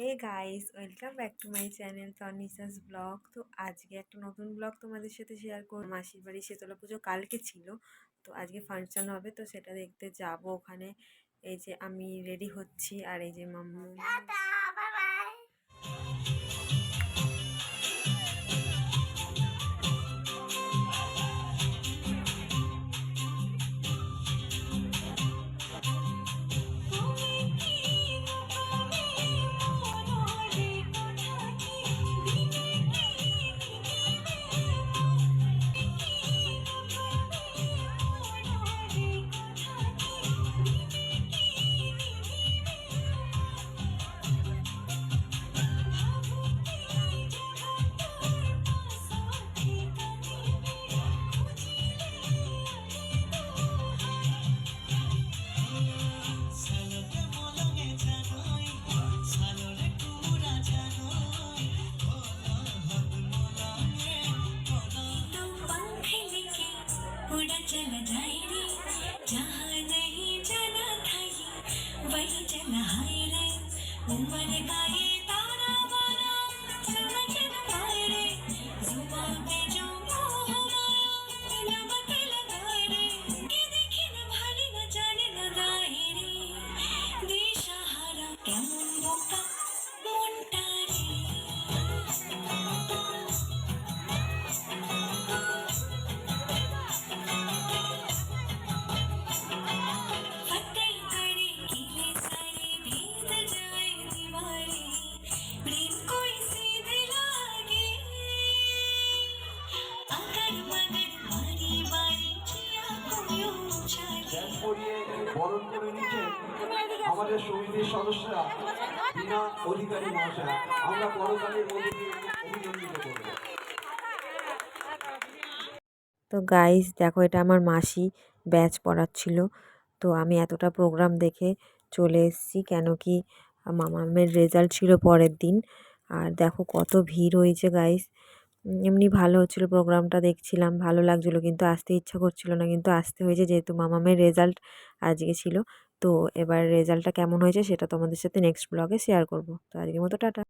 Hey guys welcome back to my channel Tanisa's blog তো আজকে একটা নতুন ব্লগ তোমাদের সাথে শেয়ার করব। মাসির বাড়ি শীতলা পুজো কালকে ছিল, তো আজকে ফাংশন হবে, তো সেটা দেখতে যাব ওখানে। এই যে আমি রেডি হচ্ছি, আর এই যে মাম্মু। चला जाए रे जहाँ नहीं जाना था ये वही चला हाय रे उम्र का করিয়ে বরণ করে আমাদের সমিতির সদস্যরা, বিনা অধিকারী আমরা পরকালের মধ্যে অভিনন্দিত করব। তো গাইস দেখো, এটা আমার মাসি ব্যাচ পড়াচ্ছিল। তো আমি এতটা প্রোগ্রাম দেখে চলে এসেছি, কেন কি মামামের রেজাল্ট ছিল পরের দিন। আর দেখো, কত ভিড় হয়েছে গাইস এমনি ভালো হচ্ছিল প্রোগ্রামটা দেখছিলাম, ভালো লাগছিল কিন্তু আসতে ইচ্ছা করছিল না, কিন্তু আসতে হয়েছে যেহেতু মামামের রেজাল্ট আজকে ছিল। তো এবার রেজাল্টটা কেমন হয়েছে সেটা তোমাদের সাথে নেক্সট ব্লগে শেয়ার করব। তো আজকের মতো টাটা।